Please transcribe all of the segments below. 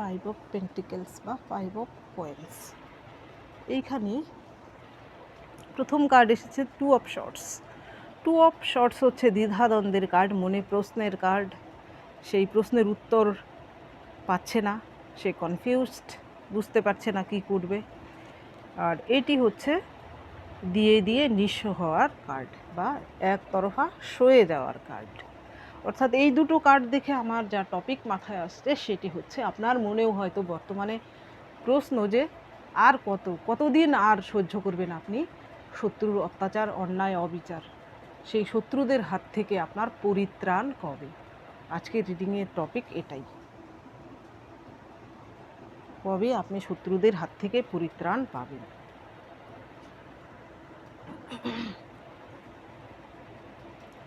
Five of pentacles বা five of points এইখানে প্রথম কার্ড এসেছে two of swords two of swords হচ্ছে দ্বিধাদ্বন্দ্বের কার্ড মনে প্রশ্নের কার্ড সেই প্রশ্নের উত্তর পাচ্ছে না, সে কনফিউজড বুঝতে পারছে না কি করবে। আর এটি হচ্ছে দিয়ে দিয়ে নিঃস্ব হওয়ার কার্ড বা একতরফা সয়ে যাওয়ার কার্ড অর্থাৎ এই দুটো কার্ড দেখে আমার যা টপিক মাথায় আসছে সেটি হচ্ছে আপনার মনেও হয়তো বর্তমানে প্রশ্ন যে আর কত, কতদিন আর সহ্য করবেন আপনি? শত্রুর অত্যাচার, অন্যায়, অবিচার, সেই শত্রুদের হাত থেকে আপনার পরিত্রাণ কবে? আজকের রিডিংয়ের টপিক এটাই। কবে আপনি শত্রুদের হাত থেকে পরিত্রাণ পাবেন?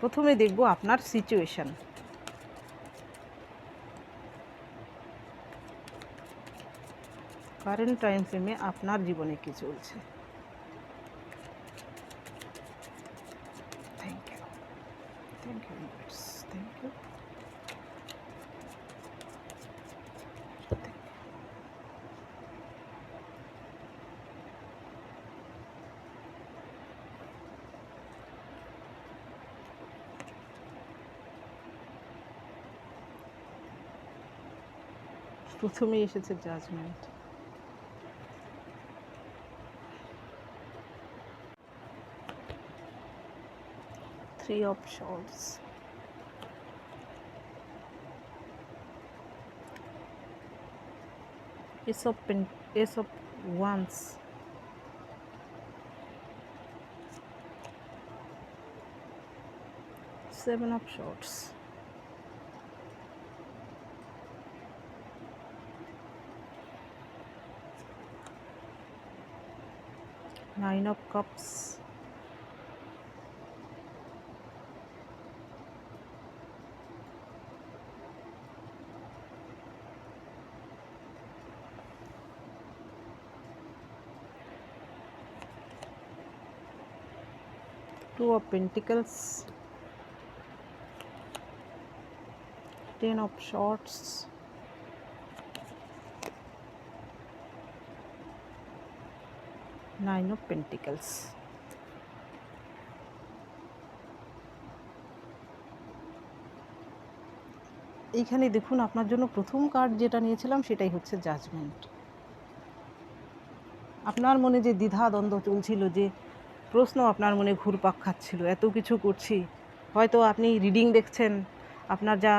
প্রথমে দেখব আপনার সিচুয়েশান কারেন্ট টাইম ফ্রেমে আপনার জীবনে কি চলছে thank you thank you thank you প্রথমেই এসেছে judgement three of swords ace of pen ace of wands seven of swords nine of cups. Two of pentacles. Ten of swords nine of pentacles. এইখানে দেখুন, আপনার জন্য প্রথম card যেটা নিয়েছিলাম, সেটাই হচ্ছে জাজমেন্ট আপনার মনে যে দ্বিধা দ্বন্দ্ব চলছিল, যে প্রশ্ন আপনার মনে ঘুরপাক খাচ্ছিল, এত কিছু করছি, হয়তো আপনি রিডিং দেখছেন, আপনার যা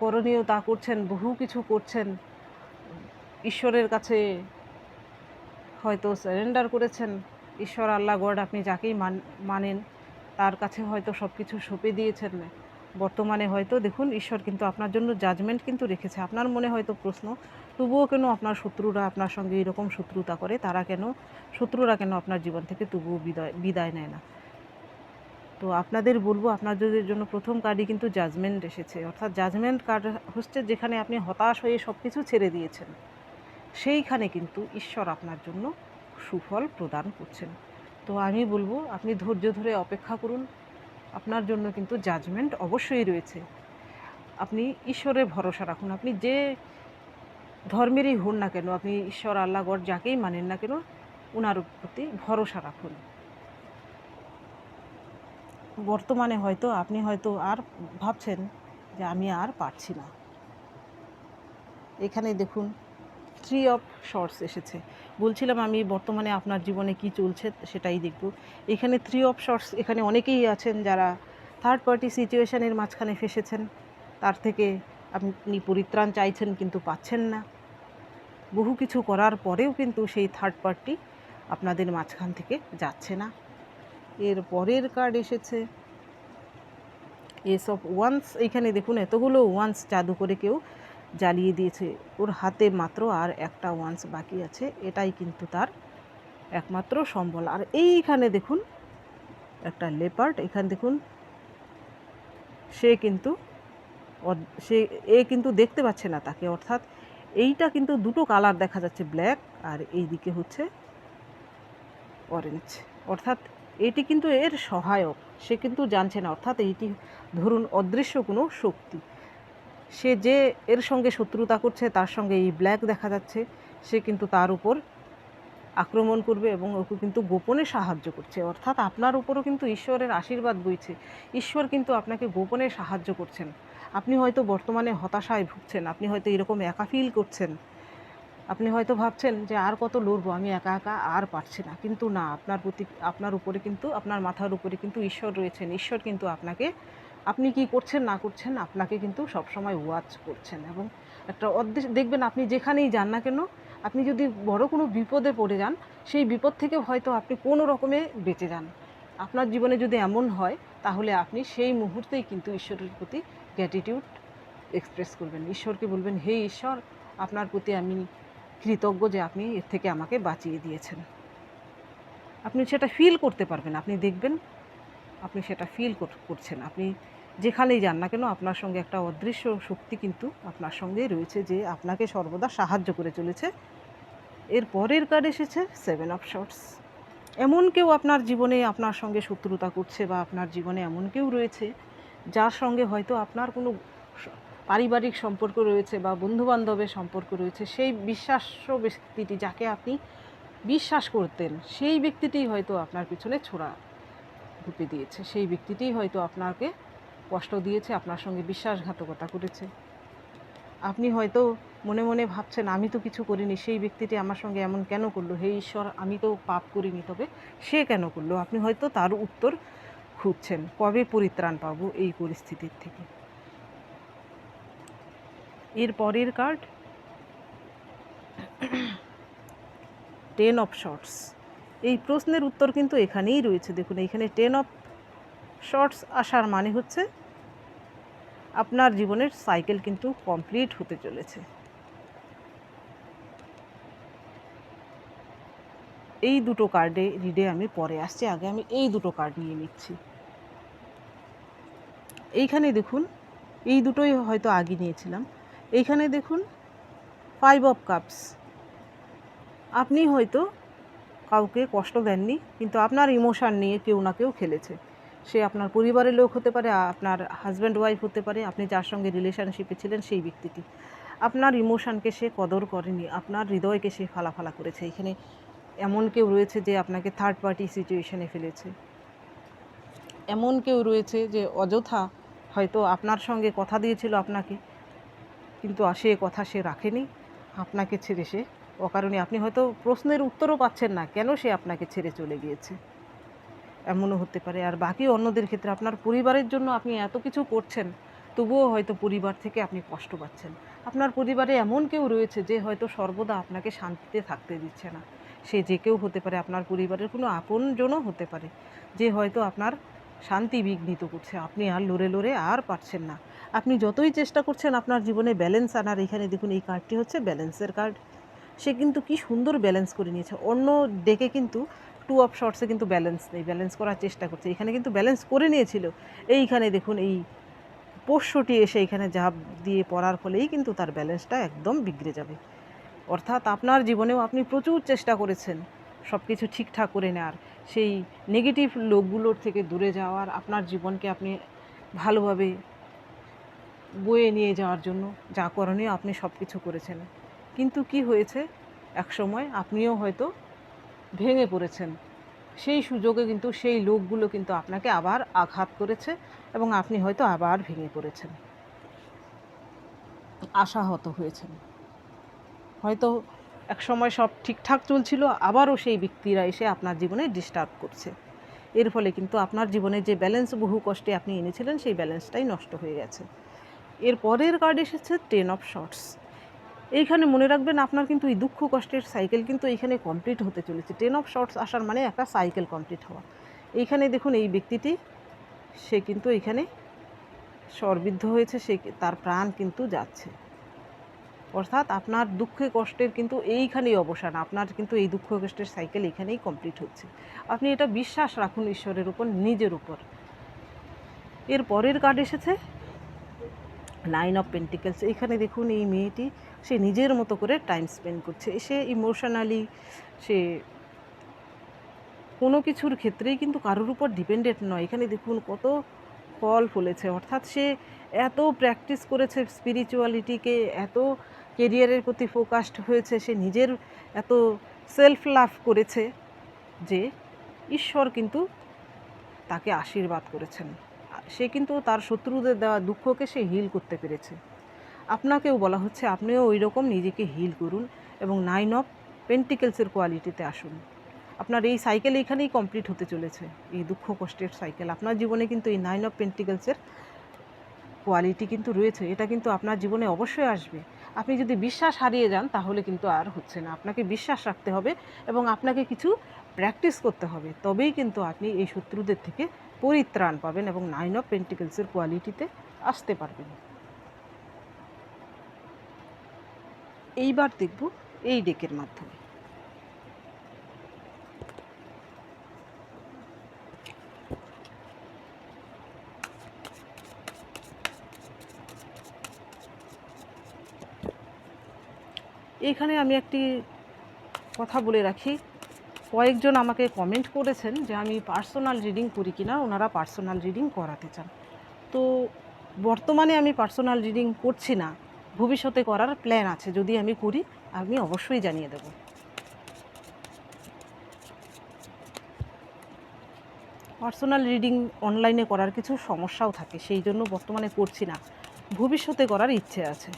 করণীয় তা করছেন, বহু কিছু করছেন, ঈশ্বরের কাছে হয়তো সারেন্ডার করেছেন। ঈশ্বর, আল্লাহ, গড আপনি যাকেই মান, মানেন, তার কাছে হয়তো সব কিছু সঁপে দিয়েছেন। বর্তমানে হয়তো দেখুন, ঈশ্বর কিন্তু আপনার জন্য জাজমেন্ট কিন্তু রেখেছে। আপনার মনে হয়তো প্রশ্ন, তবুও কেন আপনার শত্রুরা আপনার সঙ্গে এরকম শত্রুতা করে? তারা কেন, শত্রুরা কেন আপনার জীবন থেকে তবুও বিদায় বিদায় নেয় না? তো আপনাদের বলব আপনাদের জন্য প্রথম কার্ডই কিন্তু জাজমেন্ট এসেছে। অর্থাৎ জাজমেন্ট কার্ড হচ্ছে যেখানে আপনি হতাশ হয়ে সব কিছু ছেড়ে দিয়েছেন। সেইখানে কিন্তু ঈশ্বর আপনার জন্য সুফল প্রদান করছেন। তো আমি বলব, আপনি ধৈর্য ধরে অপেক্ষা করুন। আপনার জন্য কিন্তু জাজমেন্ট অবশ্যই রয়েছে। আপনি ঈশ্বরের ভরসা রাখুন। আপনি যে ধর্মেরই হন না কেন, আপনি ঈশ্বর, আল্লাহ, গড যাকেই মানেন না কেন ওনার প্রতি ভরসা রাখুন। বর্তমানে হয়তো আপনি হয়তো আর ভাবছেন যে আমি আর পারছি না। এখানে দেখুন থ্রি অফ শর্টস এসেছে। বলছিলাম আমি বর্তমানে আপনার জীবনে কি চলছে সেটাই দেখব। এখানে থ্রি অফ শর্টস এখানে অনেকেই আছেন যারা থার্ড পার্টি সিচুয়েশনের মাঝখানে ফেসেছেন। তার থেকে আপনি পরিত্রাণ চাইছেন কিন্তু পাচ্ছেন না। বহু কিছু করার পরেও কিন্তু সেই থার্ড পার্টি আপনাদের মাঝখান থেকে যাচ্ছে না। এর পরের কার্ড এসেছে। এসব ওয়ান্স এইখানে দেখুন, এতগুলো ওয়ান্স জাদু করে কেউ জ্বালিয়ে দিয়েছে। ওর হাতে মাত্র আর একটা ওয়ান্স বাকি আছে। এটাই কিন্তু তার একমাত্র সম্বল। আর এইখানে দেখুন, একটা লেপার্ড এখানে দেখুন, সে কিন্তু সে, এ কিন্তু দেখতে পাচ্ছে না তাকে। অর্থাৎ এইটা কিন্তু দুটো কালার দেখা যাচ্ছে ব্ল্যাক আর এইদিকে হচ্ছে অরেঞ্জ অর্থাৎ এটি কিন্তু এর সহায়ক। সে কিন্তু জানছে না। অর্থাৎ এইটি ধরুন অদৃশ্য কোনো শক্তি। সে যে এর সঙ্গে শত্রুতা করছে, তার সঙ্গে এই ব্ল্যাক দেখা যাচ্ছে, সে কিন্তু তার উপর আক্রমণ করবে এবং ওকে কিন্তু গোপনে সাহায্য করছে। অর্থাৎ আপনার উপরও কিন্তু ঈশ্বরের আশীর্বাদ বইছে। ঈশ্বর কিন্তু আপনাকে গোপনে সাহায্য করছেন। আপনি হয়তো বর্তমানে হতাশায় ভুগছেন, আপনি হয়তো এরকম একা ফিল করছেন। আপনি হয়তো ভাবছেন যে আর কত লড়বো, আমি একা একা আর পারছি না। কিন্তু না, আপনার প্রতি, আপনার উপরে কিন্তু, আপনার মাথার উপরে কিন্তু ঈশ্বর রয়েছেন। ঈশ্বর কিন্তু আপনাকে আপনি কি করছেন, না করছেন, আপনাকে কিন্তু সবসময় ওয়াচ করছেন এবং একটা অদৃশ্য দেখবেন আপনি যেখানেই যান না কেন, আপনি যদি বড় কোনো বিপদে পড়ে যান, সেই বিপদ থেকে হয়তো আপনি কোনো রকমে বেঁচে যান। আপনার জীবনে যদি এমন হয়, তাহলে আপনি সেই মুহূর্তেই কিন্তু ঈশ্বরের প্রতি গ্র্যাটিটিউড এক্সপ্রেস করবেন। ঈশ্বরকে বলবেন, হে ঈশ্বর, আপনার প্রতি আমি কৃতজ্ঞ যে আপনি এর থেকে আমাকে বাঁচিয়ে দিয়েছেন। আপনি সেটা ফিল করতে পারবেন। আপনি দেখবেন, আপনি সেটা ফিল করছেন। আপনি যেখানেই যান না কেন, আপনার সঙ্গে একটা অদৃশ্য শক্তি কিন্তু আপনার সঙ্গে রয়েছে যে আপনাকে সর্বদা সাহায্য করে চলেছে। এর পরের কার্ড এসেছে সেভেন অফ শর্টস এমন কেউ আপনার জীবনে আপনার সঙ্গে শত্রুতা করছে বা আপনার জীবনে এমন কেউ রয়েছে যার সঙ্গে হয়তো আপনার কোনো পারিবারিক সম্পর্ক রয়েছে বা বন্ধুবান্ধবের সম্পর্ক রয়েছে, সেই বিশ্বাস্য ব্যক্তিটি যাকে আপনি বিশ্বাস করতেন, সেই ব্যক্তিটি হয়তো আপনার পিছনে ছোড়া ঢুকে দিয়েছে। সেই ব্যক্তিটিই হয়তো আপনাকে কষ্ট দিয়েছে, আপনার সঙ্গে বিশ্বাসঘাতকতা করেছে। আপনি হয়তো মনে মনে ভাবছেন, আমি তো কিছু করিনি, সেই ব্যক্তিটি আমার সঙ্গে এমন কেন করল? হে ঈশ্বর, আমি তো পাপ করিনি, তবে সে কেন করল? আপনি হয়তো তার উত্তর খুঁজছেন, কবে পরিত্রাণ পাবো এই পরিস্থিতির থেকে? এর পরের কার্ড টেন অফ শর্টস এই প্রশ্নের উত্তর কিন্তু এখানেই রয়েছে। দেখুন, এখানে টেন অফ শর্টস আসার মানে হচ্ছে আপনার জীবনের সাইকেল কিন্তু কমপ্লিট হতে চলেছে। এই দুটো কার্ডে রিডে আমি পরে আসছি, আগে আমি এই দুটো কার্ড নিয়ে নিচ্ছি। এইখানে দেখুন, এই দুটোই হয়তো আগে নিয়েছিলাম। এইখানে দেখুন ফাইভ অফ কাপস আপনি হয়তো কাউকে কষ্ট দেননি, কিন্তু আপনার ইমোশান নিয়ে কেউ না কেউ খেলেছে। সে আপনার পরিবারের লোক হতে পারে আপনার হাজব্যান্ড ওয়াইফ হতে পারে, আপনি যার সঙ্গে রিলেশনশিপে ছিলেন সেই ব্যক্তিটি। আপনার ইমোশানকে সে কদর করেনি, আপনার হৃদয়কে সে ফালাফালা করেছে। এখানে এমন কেউ রয়েছে যে আপনাকে থার্ড পার্টি সিচুয়েশনে ফেলেছে। এমন কেউ রয়েছে যে অযথা হয়তো আপনার সঙ্গে কথা দিয়েছিল আপনাকে, কিন্তু সে কথা সে রাখেনি। আপনাকে ছেড়ে সে অকারণে আপনি হয়তো প্রশ্নের উত্তরও পাচ্ছেন না, কেন সে আপনাকে ছেড়ে চলে গিয়েছে? এমনও হতে পারে। আর বাকি অন্যদের ক্ষেত্রে আপনার পরিবারের জন্য আপনি এত কিছু করছেন, তবুও হয়তো পরিবার থেকে আপনি কষ্ট পাচ্ছেন। আপনার পরিবারে এমন কেউ রয়েছে যে হয়তো সর্বদা আপনাকে শান্তিতে থাকতে দিচ্ছে না। সে যে কেউ হতে পারে, আপনার পরিবারের কোনো আপনজনও হতে পারে যে হয়তো আপনার শান্তি বিঘ্নিত করছে। আপনি আর লড়ে লড়ে আর পারছেন না। আপনি যতই চেষ্টা করছেন আপনার জীবনে ব্যালেন্স আনার, এখানে দেখুন এই কার্ডটি হচ্ছে ব্যালেন্সের কার্ড সে কিন্তু কি সুন্দর ব্যালেন্স করে নিয়েছে। অন্য ডেকে কিন্তু টু অফ শর্টসে কিন্তু ব্যালেন্স নেই ব্যালেন্স করার চেষ্টা করছে। এখানে কিন্তু ব্যালেন্স করে নিয়েছিল। এইখানে দেখুন, এই পোষ্যটি এসে এখানে ঝাঁপ দিয়ে পড়ার ফলেই কিন্তু তার ব্যালেন্সটা একদম বিগড়ে যাবে। অর্থাৎ আপনার জীবনেও আপনি প্রচুর চেষ্টা করেছেন সব কিছু ঠিকঠাক করে নেওয়ার সেই নেগেটিভ লোকগুলোর থেকে দূরে যাওয়ার, আপনার জীবনকে আপনি ভালোভাবে বয়ে নিয়ে যাওয়ার জন্য যা করণীয় আপনি সব কিছু করেছেন। কিন্তু কি হয়েছে? এক সময় আপনিও হয়তো ভেঙে পড়েছেন। সেই সুযোগে কিন্তু সেই লোকগুলো কিন্তু আপনাকে আবার আঘাত করেছে এবং আপনি হয়তো আবার ভেঙে পড়েছেন। আশাহত হয়েছেন। হয়তো এক সময় সব ঠিকঠাক চলছিল, আবারও সেই ব্যক্তিরা এসে আপনার জীবনে ডিস্টার্ব করছে। এর ফলে কিন্তু আপনার জীবনে যে ব্যালেন্স বহু কষ্টে আপনি এনেছিলেন, সেই ব্যালেন্সটাই নষ্ট হয়ে গেছে। এর পরের কার্ড এসেছে টেন অফ শর্টস এইখানে মনে রাখবেন আপনার কিন্তু এই দুঃখ কষ্টের সাইকেল কিন্তু এইখানে কমপ্লিট হতে চলেছে। টেন অফ শর্টস আসার মানে একটা সাইকেল কমপ্লিট হওয়া। এইখানে দেখুন এই ব্যক্তিটি, সে কিন্তু এইখানে সরবিদ্ধ হয়েছে, সে তার প্রাণ কিন্তু যাচ্ছে। অর্থাৎ আপনার দুঃখে কষ্টের কিন্তু এইখানেই অবসান, আপনার কিন্তু এই দুঃখ কষ্টের সাইকেল এখানেই কমপ্লিট হচ্ছে। আপনি এটা বিশ্বাস রাখুন ঈশ্বরের উপর, নিজের উপর। এর পরের কার্ড এসেছে নাইন অফ পেন্টিকেলস এখানে দেখুন এই মেয়েটি সে নিজের মতো করে টাইম স্পেন্ড করছে। সে ইমোশনালি সে কোনো কিছুর ক্ষেত্রেই কিন্তু কারোর উপর ডিপেন্ডেন্ট নয়। এখানে দেখুন কত ফল ফলেছে। অর্থাৎ সে এত প্র্যাকটিস করেছে স্পিরিচুয়ালিটিকে এত কেরিয়ারের প্রতি ফোকাসড হয়েছে, সে নিজের এত সেলফ লাভ করেছে যে ঈশ্বর কিন্তু তাকে আশীর্বাদ করেছেন। সে কিন্তু তার শত্রুদের দেওয়া দুঃখকে সে হিল করতে পেরেছে। আপনাকেও বলা হচ্ছে, আপনিও ওই রকম নিজেকে হিল করুন এবং নাইন অফ পেন্টিকেলসের কোয়ালিটিতে আসুন। আপনার এই সাইকেল এখানেই কমপ্লিট হতে চলেছে, এই দুঃখ কষ্টের সাইকেল আপনার জীবনে কিন্তু এই নাইন অফ পেন্টিকেলসের কোয়ালিটি কিন্তু রয়েছে, এটা কিন্তু আপনার জীবনে অবশ্যই আসবে। আপনি যদি বিশ্বাস হারিয়ে যান, তাহলে কিন্তু আর হচ্ছে না। আপনাকে বিশ্বাস রাখতে হবে এবং আপনাকে কিছু প্র্যাকটিস করতে হবে। তবেই কিন্তু আপনি এই শত্রুদের থেকে পরিত্রাণ পাবেন এবং নাইন অফ পেন্টিকেলসের কোয়ালিটিতে আসতে পারবেন। এইবার দেখব এই ডেকের মাধ্যমে। এখানে আমি একটি কথা বলে রাখি। কয়েকজন আমাকে কমেন্ট করেছেন যে আমি পার্সোনাল রিডিং করি কি না ওনারা পার্সোনাল রিডিং করাতে চান। তো বর্তমানে আমি পার্সোনাল রিডিং করছি না। ভবিষ্যতে করার প্ল্যান আছে। যদি আমি করি, আমি অবশ্যই জানিয়ে দেব। পার্সোনাল রিডিং অনলাইনে করার কিছু সমস্যাও থাকে, সেই জন্য বর্তমানে করছি না। ভবিষ্যতে করার ইচ্ছে আছে।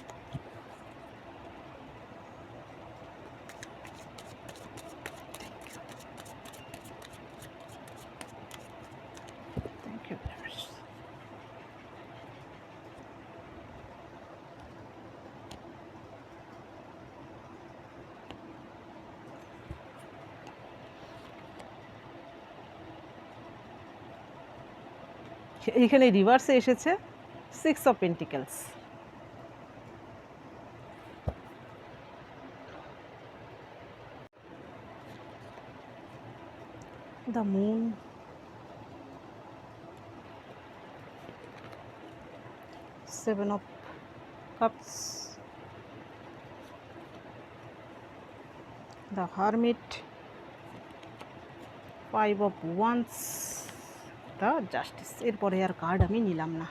এখানে রিভার্সে এসেছে six of pentacles. The moon seven of cups the hermit five of wands the justice. এরপরে আর কার্ড আমি নিলাম না।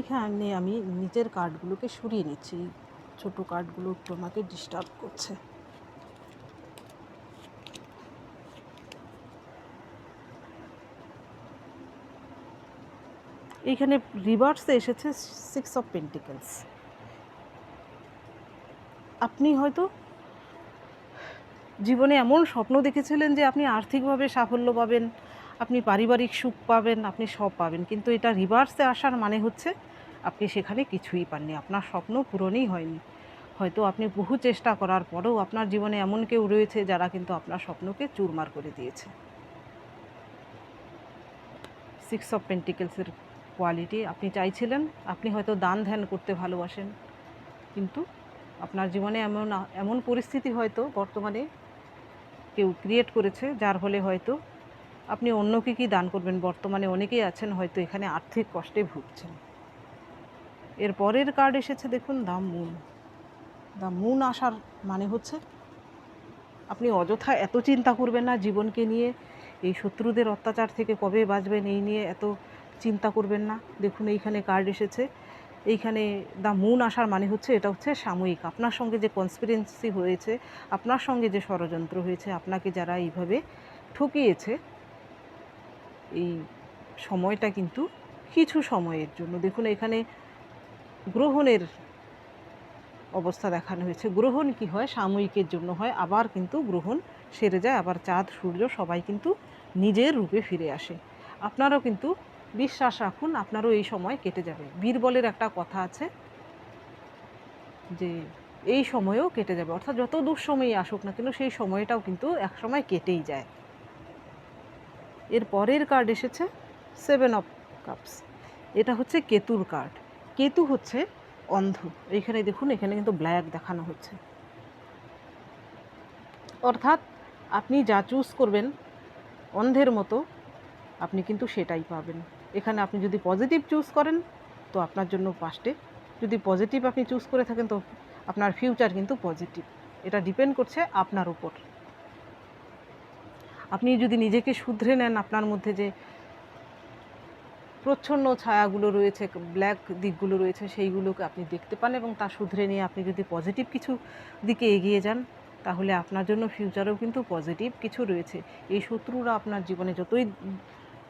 এখানে আমি নিজের কার্ডগুলোকে সরিয়ে নিচ্ছি। ছোট কার্ডগুলো একটু আমাকে ডিস্টার্ব করছে। এখানে রিভার্সে এসেছে সিক্স অফ পেন্টিকেলস আপনি হয়তো জীবনে এমন স্বপ্ন দেখেছিলেন যে আপনি আর্থিকভাবে সাফল্য পাবেন, আপনি পারিবারিক সুখ পাবেন, আপনি সব পাবেন। কিন্তু এটা রিভার্সে আসার মানে হচ্ছে আপনি সেখানে কিছুই পাননি। আপনার স্বপ্ন পূরণই হয়নি। হয়তো আপনি বহু চেষ্টা করার পরেও আপনার জীবনে এমন কেউ রয়েছে যারা কিন্তু আপনার স্বপ্নকে চুরমার করে দিয়েছে। সিক্স অফ পেন্টিকেলসের কোয়ালিটি আপনি চাইছিলেন, আপনি হয়তো দান ধ্যান করতে ভালোবাসেন। কিন্তু আপনার জীবনে এমন এমন পরিস্থিতি হয়তো বর্তমানে কেউ ক্রিয়েট করেছে, যার ফলে হয়তো আপনি অন্যকে কি দান করবেন? বর্তমানে অনেকেই আছেন হয়তো এখানে আর্থিক কষ্টে ভুগছেন। এর পরের কার্ড এসেছে দেখুন দ্য মুন দ্য মুন আসার মানে হচ্ছে আপনি অযথা এত চিন্তা করবেন না জীবনকে নিয়ে, এই শত্রুদের অত্যাচার থেকে কবে বাঁচবেন এই নিয়ে এত চিন্তা করবেন না। দেখুন, এইখানে কার্ড এসেছে। এইখানে দ্য মুন আসার মানে হচ্ছে, এটা হচ্ছে সাময়িক। আপনার সঙ্গে যে কনসপিরেন্সি হয়েছে, আপনার সঙ্গে যে ষড়যন্ত্র হয়েছে, আপনাকে যারা এইভাবে ঠকিয়েছে, এই সময়টা কিন্তু কিছু সময়ের জন্য। দেখুন, এখানে গ্রহণের অবস্থা দেখানো হয়েছে। গ্রহণ কি হয়? সাময়িকের জন্য হয়। আবার কিন্তু গ্রহণ সেরে যায়। আবার চাঁদ, সূর্য সবাই কিন্তু নিজের রূপে ফিরে আসে। আপনারাও কিন্তু বিশ্বাস রাখুন, আপনারও এই সময় কেটে যাবে। বীরবলের একটা কথা আছে যে, এই সময়েও কেটে যাবে। অর্থাৎ যত দুঃসময়ই আসুক না কেন, সেই সময়টাও কিন্তু এক সময় কেটেই যায়। এর পরের কার্ড এসেছে সেভেন অফ কাপস এটা হচ্ছে কেতুর কার্ড কেতু হচ্ছে অন্ধ। এইখানে দেখুন, এখানে কিন্তু ব্ল্যাক দেখানো হচ্ছে। অর্থাৎ আপনি যা চুজ করবেন, অন্ধের মতো, আপনি কিন্তু সেটাই পাবেন। এখানে আপনি যদি পজিটিভ চুজ করেন, তো আপনার জন্য পাস্টে যদি পজিটিভ আপনি চুজ করে থাকেন, তো আপনার ফিউচার কিন্তু পজিটিভ এটা ডিপেন্ড করছে আপনার উপর। আপনি যদি নিজেকে শুধরে নেন, আপনার মধ্যে যে প্রচ্ছন্ন ছায়াগুলো রয়েছে ব্ল্যাক দিকগুলো রয়েছে, সেইগুলোকে আপনি দেখতে পান এবং তা শুধরে নিয়ে আপনি যদি পজিটিভ কিছু দিকে এগিয়ে যান, তাহলে আপনার জন্য ফিউচারেও কিন্তু পজিটিভ কিছু রয়েছে। এই শত্রুরা আপনার জীবনে যতই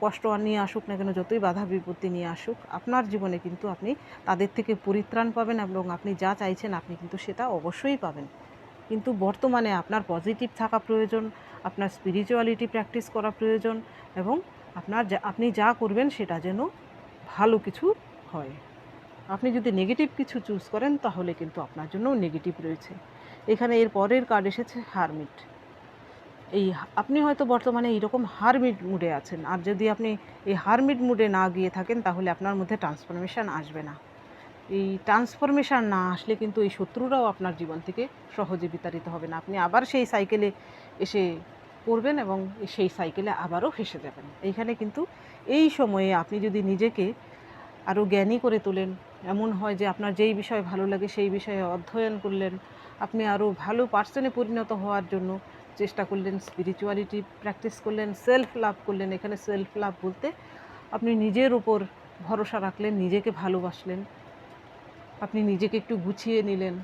কষ্ট নিয়ে আসুক না কেন, যতই বাধা বিপত্তি নিয়ে আসুক, আপনার জীবনে কিন্তু আপনি তাদের থেকে পরিত্রাণ পাবেন এবং আপনি যা চাইছেন আপনি কিন্তু সেটা অবশ্যই পাবেন। কিন্তু বর্তমানে আপনার পজিটিভ থাকা প্রয়োজন, আপনার স্পিরিচুয়ালিটি প্র্যাকটিস করা প্রয়োজন এবং আপনার আপনি যা করবেন সেটা যেন ভালো কিছু হয়। আপনি যদি নেগেটিভ কিছু চুজ করেন তাহলে কিন্তু আপনার জন্য নেগেটিভ রয়েছে। এখানে এর পরের কার্ড এসেছে হারমিট এই আপনি হয়তো বর্তমানে এইরকম হারমিট মুডে আছেন। আর যদি আপনি এই হারমিট মুডে না গিয়ে থাকেন, তাহলে আপনার মধ্যে ট্রান্সফরমেশন আসবে না। এই ট্রান্সফরমেশন না আসলে কিন্তু এই শত্রুরাও আপনার জীবন থেকে সহজে বিতাড়িত হবে না। আপনি আবার সেই সাইকেলে এসে পড়বেন এবং সেই সাইকেলে আবারও ফেসে যাবেন। এইখানে কিন্তু এই সময়ে আপনি যদি নিজেকে আরও জ্ঞানী করে তোলেন, এমন হয় যে আপনার যেই বিষয় ভালো লাগে সেই বিষয়ে অধ্যয়ন করলেন, আপনি আরও ভালো পার্সনে পরিণত হওয়ার জন্য চেষ্টা করলেন স্পিরিচুয়ালিটি প্র্যাকটিস করলেন সেলফ লাভ করলেন। এখানে সেলফ লাভ বলতে আপনি নিজের উপর ভরসা রাখলেন, নিজেকে ভালোবাসলেন, আপনি নিজেকে একটু গুছিয়ে নিলেন,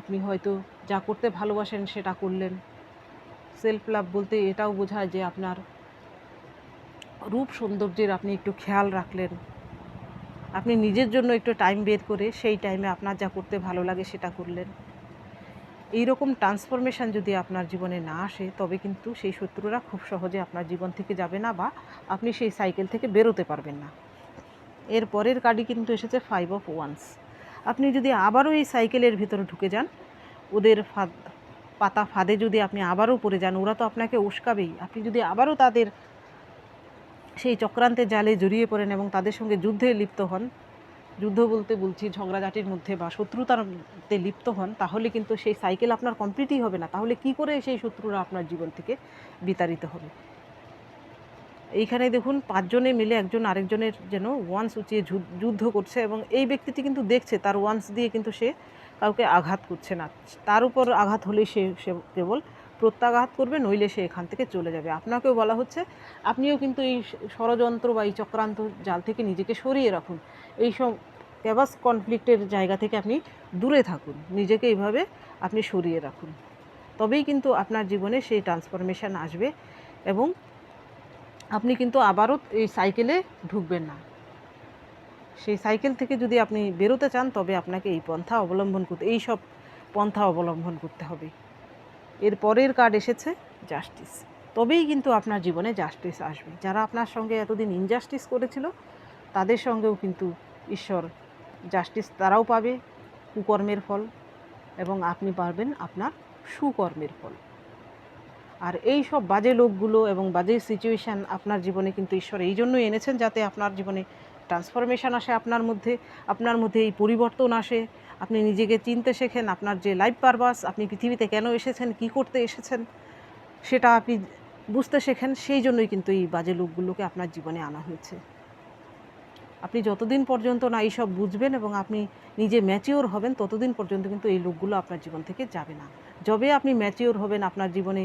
আপনি হয়তো যা করতে ভালোবাসেন সেটা করলেন। সেলফ লাভ বলতে এটাও বোঝায় যে আপনার রূপ সৌন্দর্যের আপনি একটু খেয়াল রাখলেন। আপনি নিজের জন্য একটু টাইম বের করে সেই টাইমে আপনার যা করতে ভালো লাগে সেটা করলেন। এই রকম ট্রান্সফরমেশন যদি আপনার জীবনে না আসে, তবে কিন্তু সেই শত্রুরা খুব সহজে আপনার জীবন থেকে যাবে না বা আপনি সেই সাইকেল থেকে বেরোতে পারবেন না। এর পরের কার্ডই কিন্তু এসেছে ফাইভ অফ ওয়ান্স আপনি যদি আবারও এই সাইকেলের ভিতরে ঢুকে যান, ওদের ফাঁদ পাতা ফাঁদে যদি আপনি আবারও পড়ে যান, ওরা তো আপনাকে উস্কাবেই। আপনি যদি আবারও তাদের সেই চক্রান্তের জালে জড়িয়ে পড়েন এবং তাদের সঙ্গে যুদ্ধে লিপ্ত হন যুদ্ধ বলতে বলছি, ঝগড়াঝাটির মধ্যে বা শত্রুতারতে লিপ্ত হন, তাহলে কিন্তু সেই সাইকেল আপনার কমপ্লিটই হবে না। তাহলে কি করে সেই শত্রুরা আপনার জীবন থেকে বিতাড়িত হবে? এইখানে দেখুন, পাঁচজনে মিলে একজন আরেকজনের যেন ওয়ান্স উঁচিয়ে যুদ্ধ- করছে এবং এই ব্যক্তিটি কিন্তু দেখছে, তার ওয়ান্স দিয়ে কিন্তু সে কাউকে আঘাত করছে না। তার উপর আঘাত হলেই সে সে কেবল প্রত্যাঘাত করবে, নইলে সে এখান থেকে চলে যাবে। আপনাকেও বলা হচ্ছে, আপনিও কিন্তু এই ষড়যন্ত্র বা এই চক্রান্ত জাল থেকে নিজেকে সরিয়ে রাখুন। এই সব ক্যাবাস কনফ্লিক্টের জায়গা থেকে আপনি দূরে থাকুন। নিজেকে এইভাবে আপনি সরিয়ে রাখুন। তবেই কিন্তু আপনার জীবনে সেই ট্রান্সফরমেশন আসবে এবং আপনি কিন্তু আবারও এই সাইকেলে ঢুকবেন না। সেই সাইকেল থেকে যদি আপনি বেরোতে চান, তবে আপনাকে এই পন্থা অবলম্বন করতে, এই সব পন্থা অবলম্বন করতে হবে। এর পরের কার্ড এসেছে জাস্টিস তবেই কিন্তু আপনার জীবনে জাস্টিস আসবে। যারা আপনার সঙ্গে এতদিন ইনজাস্টিস করেছিল, তাদের সঙ্গেও কিন্তু ঈশ্বর জাস্টিস তারাও পাবে কুকর্মের ফল এবং আপনি পারবেন আপনার সুকর্মের ফল। আর এই সব বাজে লোকগুলো এবং বাজে সিচুয়েশান আপনার জীবনে কিন্তু ঈশ্বর এই জন্যই এনেছেন যাতে আপনার জীবনে ট্রান্সফরমেশন আসে, আপনার মধ্যে আপনার মধ্যে এই পরিবর্তন আসে। আপনি নিজেকে চিনতে শেখেন, আপনার যে লাইফ পারপাস আপনি পৃথিবীতে কেন এসেছেন, কি করতে এসেছেন, সেটা আপনি বুঝতে শেখেন। সেই জন্যই কিন্তু এই বাজে লোকগুলোকে আপনার জীবনে আনা হয়েছে। আপনি যতদিন পর্যন্ত না এইসব বুঝবেন এবং আপনি নিজে ম্যাচিওর হবেন, ততদিন পর্যন্ত কিন্তু এই লোকগুলো আপনার জীবন থেকে যাবে না। যবে আপনি ম্যাচিওর হবেন, আপনার জীবনে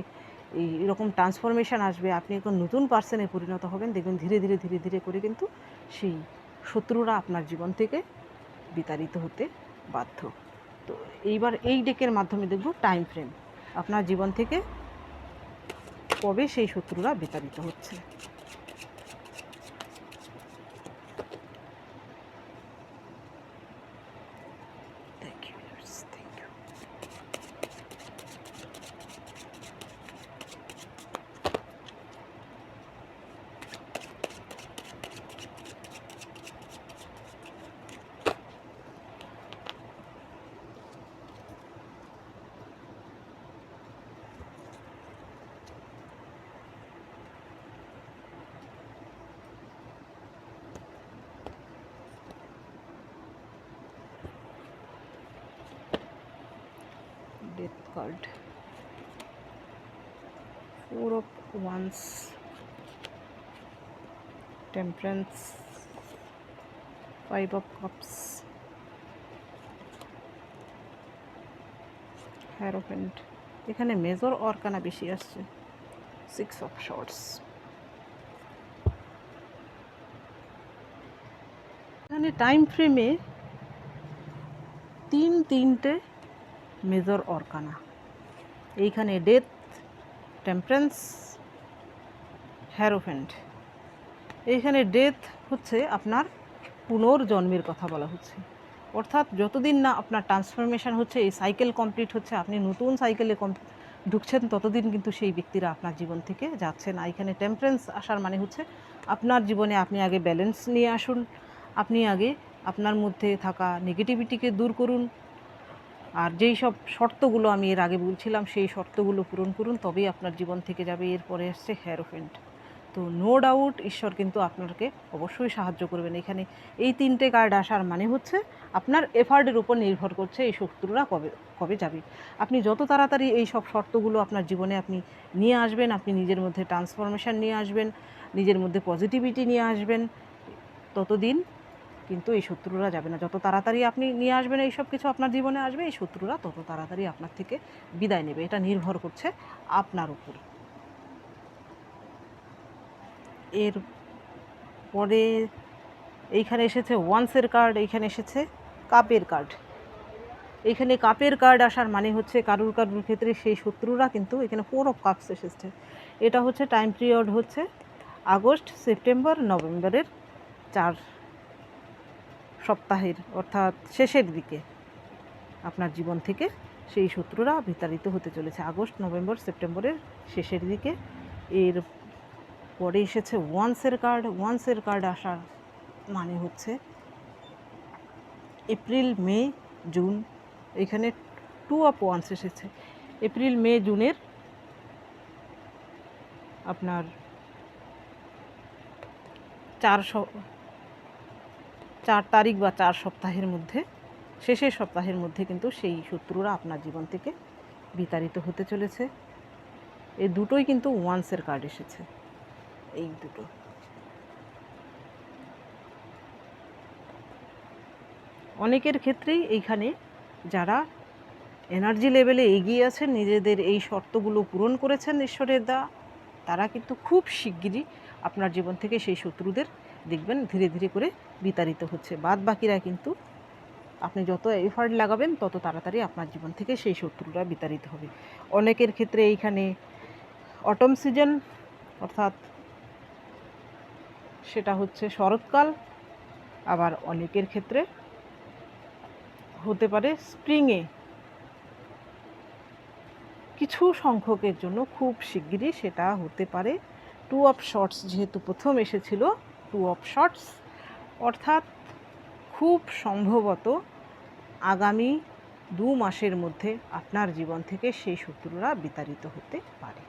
এই এরকম ট্রান্সফরমেশন আসবে, আপনি এখন নতুন পার্সনে পরিণত হবেন, দেখবেন ধীরে ধীরে ধীরে ধীরে করে কিন্তু সেই শত্রুরা আপনার জীবন থেকে বিতাড়িত হতে বাধ্য। তো এইবার এই ডেকের মাধ্যমে দেখব টাইম ফ্রেম আপনার জীবন থেকে কবে সেই শত্রুরা বিতাড়িত হচ্ছে? Death card four of wands temperance five of cups hierophant এখানে মেজর অর্কানা বেশি আসছে সিক্স অফ শর্টস এখানে টাইম ফ্রেমে তিন তিনটে মেজর অর্কানা। এইখানে ডেথ টেম্পারেন্স হ্যারোফেন্ট এইখানে ডেথ হচ্ছে আপনার পুনর্জন্মের কথা বলা হচ্ছে। অর্থাৎ যতদিন না আপনার ট্রান্সফরমেশন হচ্ছে, এই সাইকেল কমপ্লিট হচ্ছে, আপনি নতুন সাইকেলে কম ঢুকছেন, ততদিন কিন্তু সেই ব্যক্তিরা আপনার জীবন থেকে যাচ্ছেন আর এখানে টেম্পারেন্স আসার মানে হচ্ছে আপনার জীবনে আপনি আগে ব্যালেন্স নিয়ে আসুন। আপনি আগে আপনার মধ্যে থাকা নেগেটিভিটিকে দূর করুন। আর যেই সব শর্তগুলো আমি এর আগে বলছিলাম, সেই শর্তগুলো পূরণ করুন, তবেই আপনার জীবন থেকে যাবে। এরপরে আসছে হ্যারোফেন্ট তো নো ডাউট ঈশ্বর কিন্তু আপনাকে অবশ্যই সাহায্য করবেন। এখানে এই তিনটে কার্ড আসার মানে হচ্ছে আপনার এফার্টের উপর নির্ভর করছে এই শত্রুরা কবে কবে যাবে। আপনি যত তাড়াতাড়ি এই সব শর্তগুলো আপনার জীবনে আপনি নিয়ে আসবেন, আপনি নিজের মধ্যে ট্রান্সফরমেশন নিয়ে আসবেন, নিজের মধ্যে পজিটিভিটি নিয়ে আসবেন, ততদিন কিন্তু এই শত্রুরা যাবে না। যত তাড়াতাড়ি আপনি নিয়ে আসবেন এই সব কিছু আপনার জীবনে আসবে, এই শত্রুরা তত তাড়াতাড়ি আপনার থেকে বিদায় নেবে। এটা নির্ভর করছে আপনার উপর। এর পরে এইখানে এসেছে ওয়ান্সের কার্ড এইখানে এসেছে কাপের কার্ড এইখানে কাপের কার্ড আসার মানে হচ্ছে কারুর কারুর ক্ষেত্রে সেই শত্রুরা কিন্তু এখানে ফোর অফ কাপস এসেছে। এটা হচ্ছে টাইম পিরিয়ড হচ্ছে আগস্ট সেপ্টেম্বর নভেম্বরের চার সপ্তাহের অর্থাৎ শেষের দিকে আপনার জীবন থেকে সেই শত্রুরা বিতাড়িত হতে চলেছে। আগস্ট, নভেম্বর, সেপ্টেম্বরের শেষের দিকে। এর পরে এসেছে ওয়ান্সের কার্ড। ওয়ান্সের কার্ড আসার মানে হচ্ছে এপ্রিল, মে, জুন। এখানে টু অফ ওয়ান্স এসেছে। এপ্রিল, মে, জুনের আপনার চার স- চার তারিখ বা চার সপ্তাহের মধ্যে, শেষের সপ্তাহের মধ্যে কিন্তু সেই শত্রুরা আপনার জীবন থেকে বিতাড়িত হতে চলেছে। এই দুটোই কিন্তু ওয়ান্সের কার্ড এসেছে। এই দুটো। অনেকের ক্ষেত্রেই এইখানে যারা এনার্জি লেভেলে এগিয়ে আছেন, নিজেদের এই শর্তগুলো পূরণ করেছেন ঈশ্বরের দা, তারা কিন্তু খুব শিগগিরই আপনার জীবন থেকে সেই শত্রুদের দেখবেন ধীরে ধীরে করে বিতাড়িত হচ্ছে। বাদ বাকিরা কিন্তু আপনি যত এফার্ট লাগাবেন, তত তাড়াতাড়ি আপনার জীবন থেকে সেই শত্রুরা বিতাড়িত হবে। অনেকের ক্ষেত্রে এইখানে অটম সিজন অর্থাৎ সেটা হচ্ছে শরৎকাল, আবার অনেকের ক্ষেত্রে হতে পারে স্প্রিংয়ে কিছু সংখ্যকের জন্য খুব শিগগিরই সেটা হতে পারে। টু অফ শর্টস যেহেতু প্রথম এসেছিল টু অফ শর্টস অর্থাৎ খুব সম্ভবত আগামী দু মাসের মধ্যে আপনার জীবন থেকে সেই শত্রুরা বিতাড়িত হতে পারে।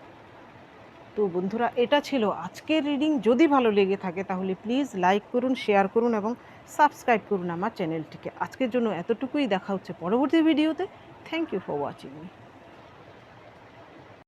তো বন্ধুরা, এটা ছিল আজকের রিডিং। যদি ভালো লেগে থাকে তাহলে প্লিজ লাইক করুন, শেয়ার করুন এবং সাবস্ক্রাইব করুন আমার চ্যানেলটিকে। আজকের জন্য এতটুকুই। দেখা হচ্ছে পরবর্তী ভিডিওতে। Thank you for watching